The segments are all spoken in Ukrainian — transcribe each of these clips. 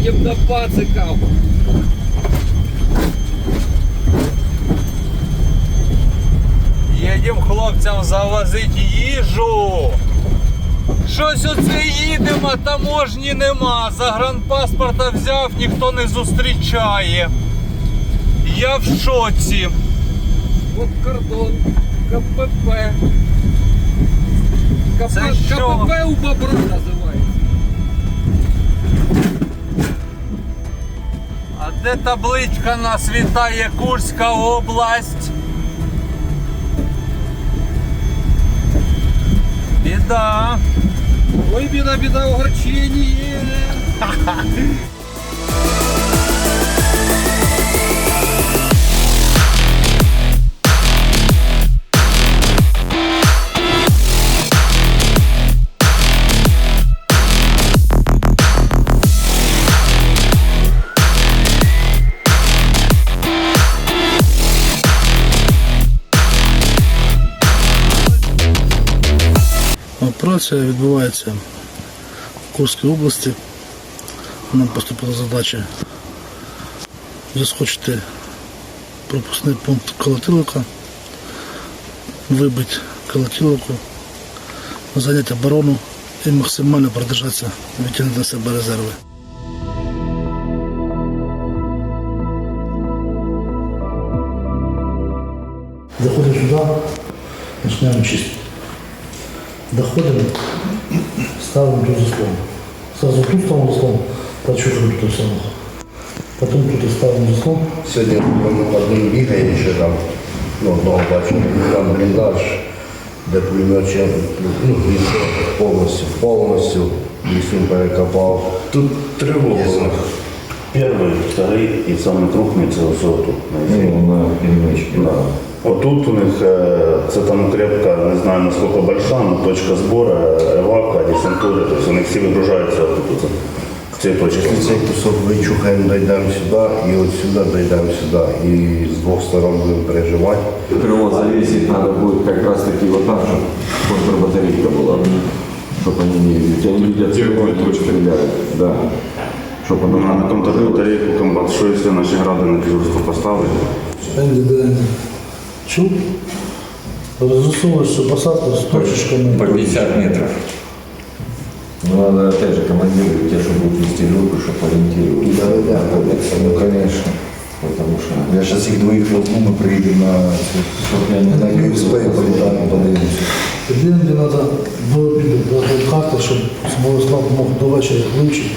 Едем до пациков. Їдемо хлопцям завозити їжу. Щось оце їдемо, таможні нема. Загранпаспорта взяв, ніхто не зустрічає. Я в шоці. Вот кордон. КПП. КП, Це що? КПП у бобра де табличка нас вітає Курська область? Біда. Ой, біда, біда, огорчення. Операція відбувається в Курській області. Нам поступила задача заскочити пропускний пункт Колотиловка, вибити Колотиловку, зайняти оборону і максимально продержатися, відтягнути на себе резерви. Заходимо сюди, починаємо чистити. Доходим, ставим тут заслон. Сразу тут ставим заслон, под чужим тут самого. Потом тут ставим заслон. Сьогодні воно один бігає ще там, ну, одного бачу, там бліндаж, де пулемет ще ну, гніздо повністю, повністю лісу перекопав. Тут три вокзала. Первый, второй и самый крупный це ось тут. Ну, на півночі. Да. Отут у них е, це там укрепка, не знаю насколько большая, но точка сбора, евака, десантури, тобто вони всі вигружаються тут, тут, в цій точці. Цей кусок вичухаємо, дійдемо сюди, і от сюди дійдемо сюди. І з двох сторон будемо переживати. Крыло завесить надо будет как раз таки вот так, чтобы контрбатарейка была. Чтобы они не видели. Они видят крыло, они стреляют. Да. Чтобы Ну, оно На контрбатарейку комбат, що якщо наші гради на дежурство поставити? Энди, да, Энди. Чув? Засовываешь всю посадку с точечками. По 50 метров. Ну, надо опять же командировать те, что будут вести группы, чтобы ориентировать. Да, да, да. Ну, конечно. Потому что Я зараз їх двоїх возьму, ми приїдемо на чтоб я не на ЮСП і політаємо, подивимося. Тоді Энди надо було піде до карти, щоб Смолослав мог до вечора вивчити.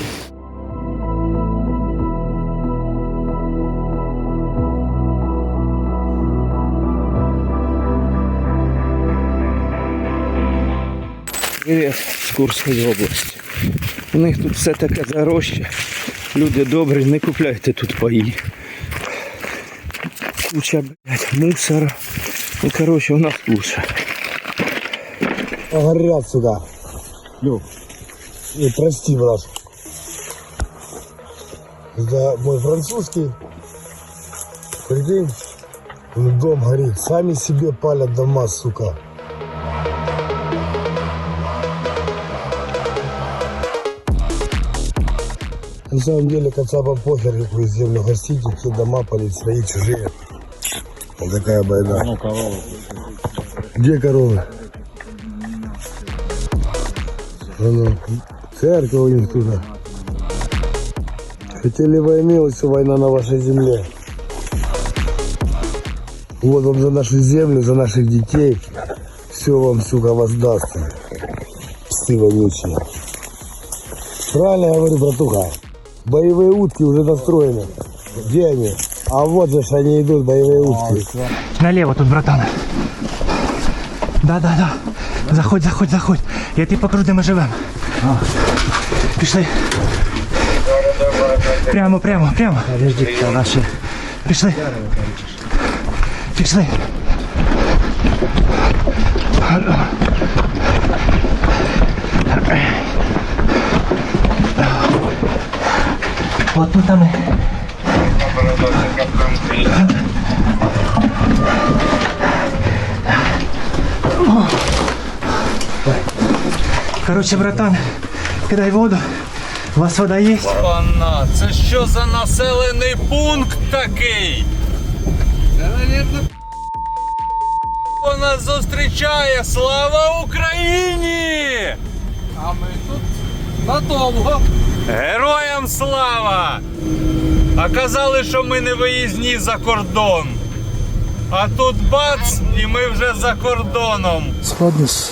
Привіт з Курської області. У них тут все таке зарожче. Люди добрі, не купляйте тут паї. Куча, блядь, мусора. Ну, коротше, у нас лучше. Горят сюда. Люк. И прости, брат. За мой французский. Прикинь, дом горит. Сами себе палят дома, сука. На самом деле, кацапам похер, какую землю гостите, все дома палить, свои, чужие. Вот такая байда. Где коровы? А ну, церковь у них туда. Хотели войны, вот все война на вашей земле. Вот вам за нашу землю, за наших детей. Все вам, сука, воздастся. Псы вонючие. Правильно я говорю, братуха. Боевые утки уже настроены. Где они? А вот же ж они идут, боевые утки. Налево тут, братан. Да, да, да. Заходь, заходь, заходь. Я тебе покажу, де ми живемо. Пішли. Прямо, прямо, прямо. Подожди, це наші. Пішли. Пішли. От тут там. Короче, братан, кидай воду. У вас вода є? Пана, це що за населений пункт такий? Це, Вона зустрічає! Слава Україні! а ми тут надовго. Героям слава! А казали, що ми не виїзні за кордон. А тут бац, і ми вже за кордоном. Складність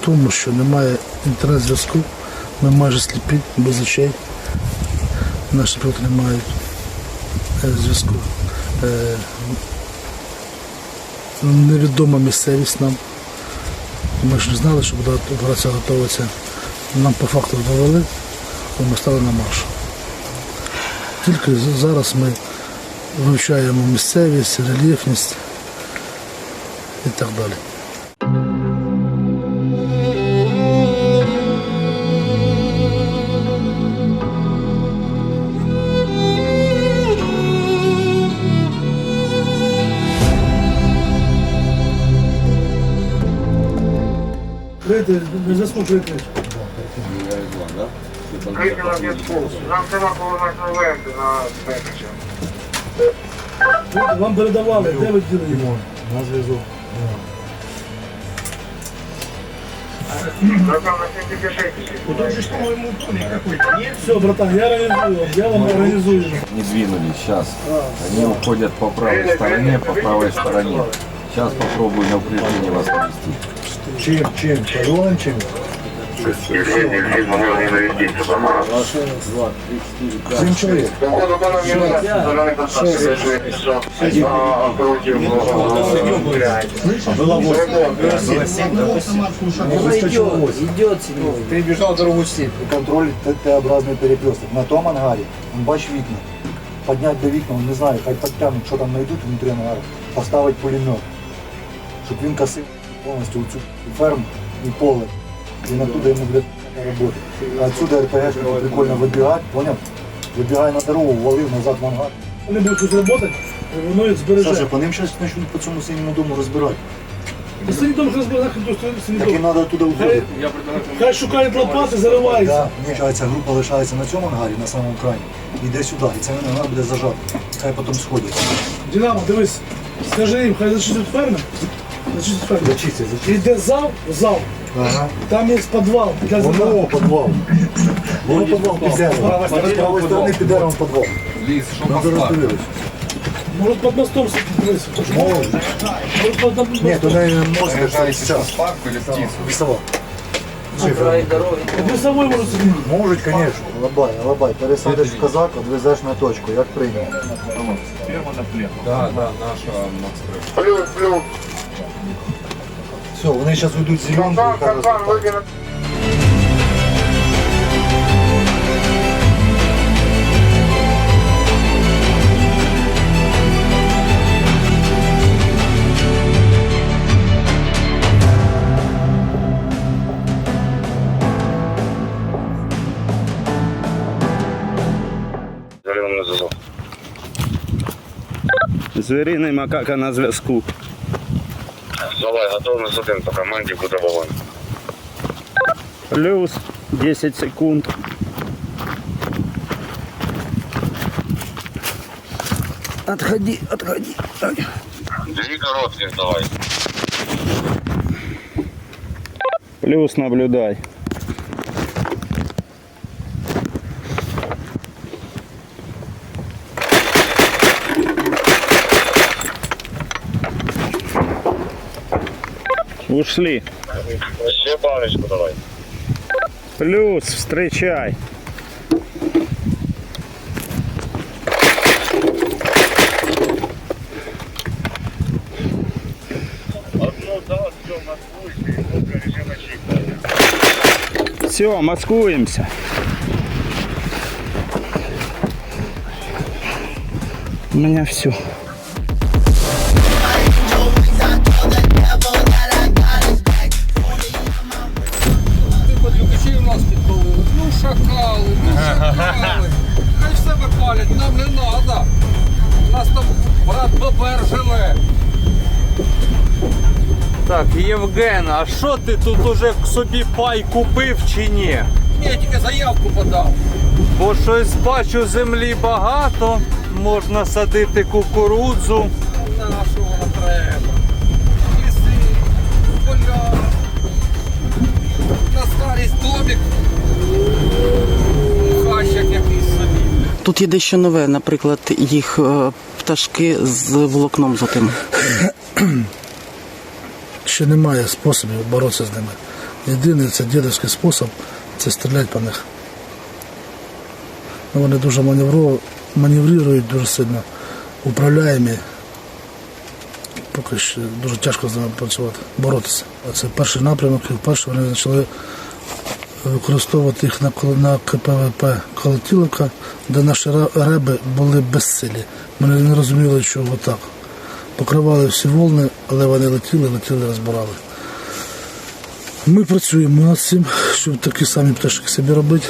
в тому, що немає інтернет-зв'язку, ми майже сліпі, без очей. Наші проти не мають е, зв'язку. Е, Невідома місцевість нам. Ми ж не знали, що буде операція готуватися. Нам по факту довели, і ми стали на марш. Тільки зараз ми вивчаємо місцевість, рельєфність і так далі. Крити, на зв'язку. Нам треба повернути новеньку на Петрича. Вам передавали, де ви діли його? На зв'язок. Там на 76 Все, братан, я организую, я вам организую. Не двинулись сейчас. Они уходят по правой стороне, по правой стороне. Сейчас попробую на укрепление вас навести. Чим, чим? Королем чим? Семь человек. Ты бежал дорогу сеть, контроль Т-образный перекресток. На том ангаре, он бач вікна. Поднять до вікна, не знаю, хай підтягнуть, що там знайдуть внутрі ангару, поставити пулемет, щоб він косив повністю цю ферму і поле. І оттуда йому буде роботи. А отсюда РПГ прикольно вибігати, поняв? Вибігає на дорогу, валив назад в ангар. Вони будуть тут працювати, воно їх збереже. Саша, по ним зараз почнуть по цьому синьому дому розбирати. Та сині дом зараз буде хто сині Так їм дом. треба туди Хай, уходити. хай шукають лопати, зариваються. Да, Получається, група лишається на цьому ангарі, на самому краї, іде сюди, і цей ангар буде зажатий. Хай потім сходять. Динамо, дивись, скажи їм, хай зачистять фермер. Зачистять фермер. Зачистять, зачистять. Іде зал, в зал. Ага. Там є підвал для зерна. Воно підвал. Воно підвал під деревом. З правої сторони під деревом підвал. Ліс, що Ми вже роздивились. Може під мостом сидіти, дивись. Може. Може під мостом. Ні, то не може зараз. парку чи в птицю? Вісова. Під лісовою може сидіти. Можуть, звісно. Лабай, лабай. Пересадиш в казак, відвезеш на точку, як прийняв. Да, да, наша Макс Плюс, плюс. Все, вони зараз уйдуть з зеленки Капкан, і хай капкан, розлітаються. выкинуть. Звіриний макака на зв'язку. Давай, готовность один по команде, буде вогонь. Плюс 10 секунд. Отходи, отходи. Дві коротких давай. Плюс наблюдай. Ушли. Ще баночку давай. Плюс, встречай. Все, маскуемся. У меня все. Євген, а що ти тут уже собі пай купив чи ні? Я тільки заявку подав. Бо щось бачу землі багато, можна садити кукурудзу. На що воно треба? Ліси, поля. На старість домик. Хащик якийсь собі. Тут є дещо нове, наприклад, їх е, пташки з волокном золотим. Ще немає способів боротися з ними. Єдиний це дідовський спосіб це стріляти по них. Ну, Вони дуже маневрують дуже сильно, управляємі. Поки що дуже тяжко з ними працювати, боротися. Це перший напрямок, і вперше вони почали використовувати їх на, на КПВП Колотіловка, де наші реби були безсилі. Ми не розуміли, чого так. Покривали всі волни, але вони летіли, летіли, розбирали. Ми працюємо над цим, щоб такі самі пташки собі робити.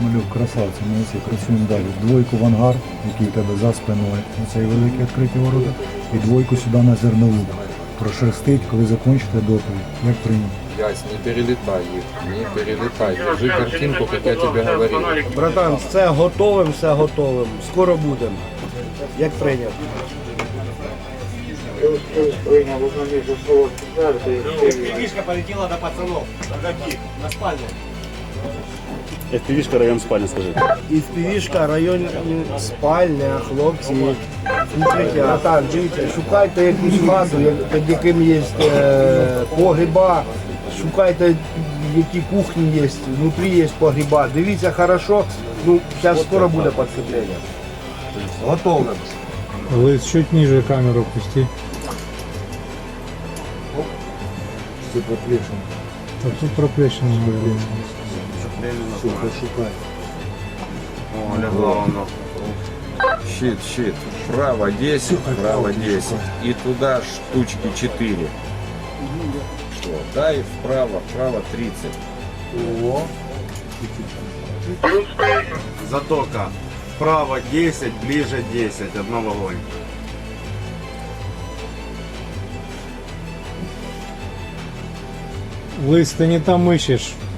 Малюк, красавці, ми всі працюємо далі. Двойку в ангар, який у тебе за спиною, оцей великий відкриті ворота, і двойку сюди на зернову. Прошерстить, коли закінчите доповідь. Як прийняти? Ясь, не перелетай их, не перелетай. Держи картинку, как я тебе говорил. Братан, все готовим, все готовим. Скоро будемо. Як прийняв? FPV-шка район спальні, скажи. І район спальня, хлопці, укриття. Братан, дивіться, шукайте якусь хату, як- під яким є е, погреба, шукайте, які кухні є, внутрі є погреба. Дивіться хорошо, ну, зараз скоро буде підсиплення. Готовим. Вы чуть ниже камеру пусти. Все проплешено. А тут Супер, шукай. О, лягло воно. Щит, щит. Вправо 10, вправо 10. И туда штучки 4. Что? Да, и вправо, вправо 30. Затока. Вправо 10, ближе 10. Одно вогонь. Лыс, ты не там ищешь.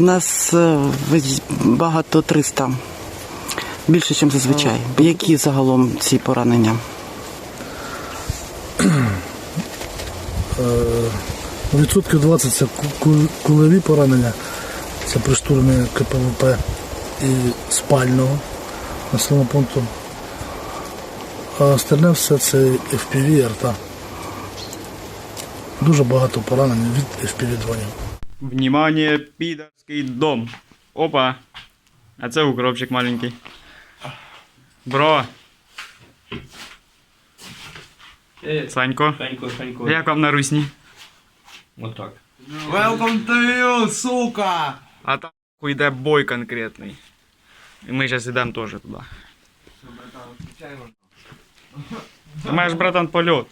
У нас е, багато 300. Більше, ніж зазвичай. Які загалом ці поранення? Відсотків 20 це ку- ку- кулеві поранення, це при штурмі КПВП і спального населеного пункту. А остальне все це FPV арта. Дуже багато поранень від FPV дронів. Внимание, пидорский дом. Опа. А це укропчик маленький. Бро. Санько. Санько, Санько. Як вам на русні? Отак. Welcome to you, сука! А там йде бой конкретний. І ми зараз йдемо теж туди. Ти маєш, братан, польот.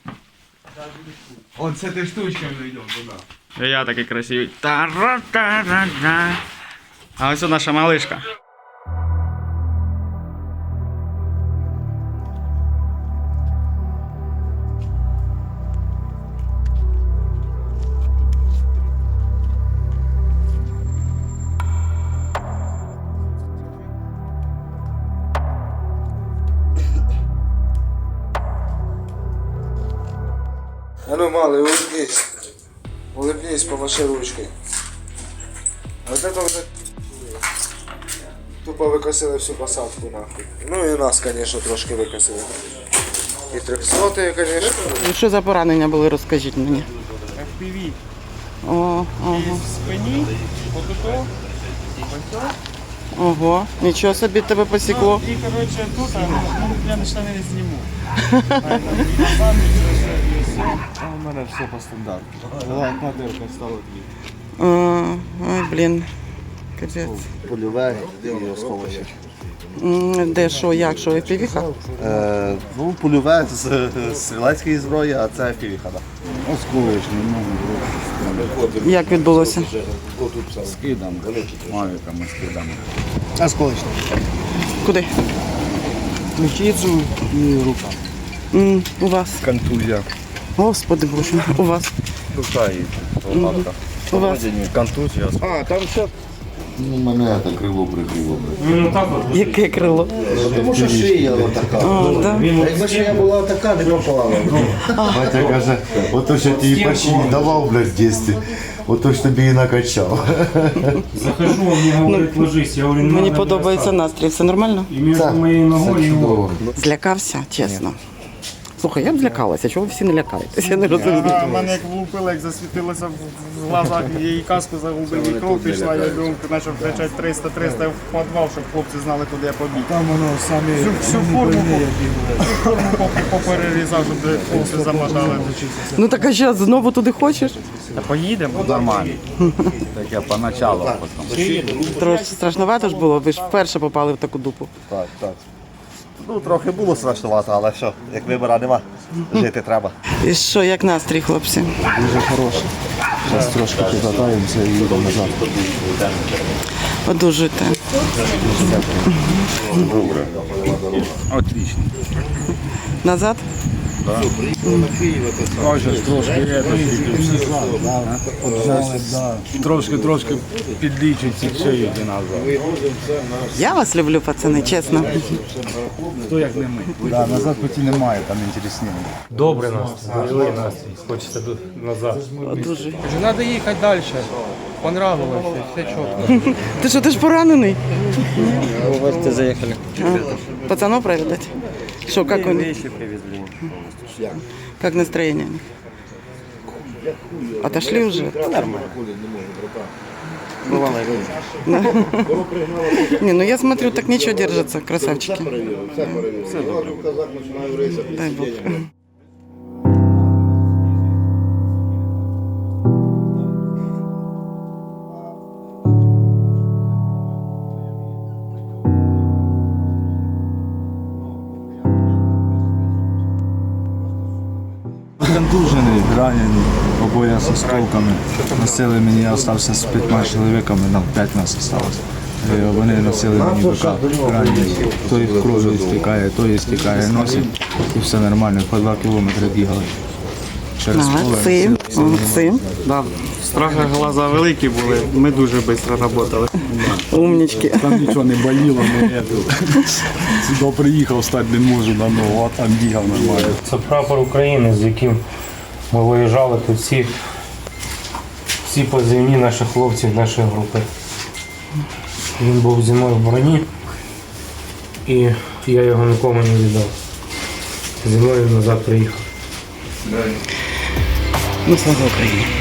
Оце ти штучками йдемо туди. Я такий красивий. Та-ра-та-ра-ра. А ось наша малишка. А ну, Макс, Погнали, улыбнись. Улыбнись, помаши ручкой. Вот это уже тупо викосили всю посадку нахуй. Ну і нас, конечно, трошки викосили. І трьохсоти, конечно. Ну, Що за поранення були, розкажіть мені. FPV. О, ого. В спині, отуто, Ого, нічого собі тебе посікло. І, коротше, тут, а, ну, я не штани не зніму. Назад, все, і все. А у мене все по стандарту. Одна дирка стала дві. А, Ой, блін. Капець. Польове і сховище. М, Де що, як, що, півіха? Е, ну, польове з стрілецької зброї, а це фівіхада. Осколочний, ну, Як відбулося? скидам, мавіками скидами. Осколочный. Куди? Ключицу и рука. М, У вас. Контузія. Господи Боже, у вас. Душа і лопатка. У вас. Контузія. А, там все. Ну, мене це крило прикрило. Яке крило? Тому що шия така. А, да? Якби шия була така, не попала. Батя каже, ото що ти почти не давав, блядь, в дітстві, ото ж тобі і накачав. Захожу, он мне говорит, ложись. Я говорю, Мені подобається настрій, все нормально? Моей ногой и его. Злякався, чесно. Слухай, я б злякалася, чого ви всі не лякаєтесь? Я не розумію. А, мене як влупило, як засвітилося в глазах, її каску загубив, і кров пішла, я думав, почав кричати 300, 300 в підвал, щоб хлопці знали, куди я побіг. Там воно самі Всю, всю форму, форму поперерізав, щоб хлопці замотали. Ну так а що, знову туди хочеш? Та поїдемо. Нормально. Таке поначалу, а потім. Трошки страшновато ж було, ви ж вперше попали в таку дупу. Так, так. Ну, трохи було страшнувато, але що, як вибора нема, жити треба. І що, як настрій, хлопці? дуже хороший. Зараз трошки покатаємося і їдемо назад. Одужуйте. Отлично. Назад? Трошки трошки, трошки підлічить ці шиї назад. Я вас люблю, пацани, чесно. Хто як не ми. Да, назад путі немає, там інтересніше. Добрый настрой, бойовий настрій. Хочеться тут назад. Одужуй. Треба їхати далі. Понравилося, все чітко. Ти що, ти ж поранений? Гості заїхали. А, пацанов проведать? Что, как он? Вещи привезли. Как настроение? Отошли уже? Нормально. Не, ну я смотрю, так ничего держится, красавчики. Дай бог. Осколками. Носили мені, я залишився з п'ятьма чоловіками, нам п'ять нас залишилось. Вони носили мені бика ранені. То їх кров'ю стікає, то їх стікає, носить. І все нормально, по два кілометри бігали. Через поле. Молодці, молодці. Да, страшно глаза великі були, ми дуже швидко працювали. Умнички. Там нічого не боліло, не Сюди приїхав, стати не можу на ногу, а там бігав нормально. Це прапор України, з яким ми виїжджали тут всі, всі позивні наших хлопців нашої групи. Він був зі мною в броні, і я його нікому не віддав. Зі мною назад приїхав. Ну, слава Україні.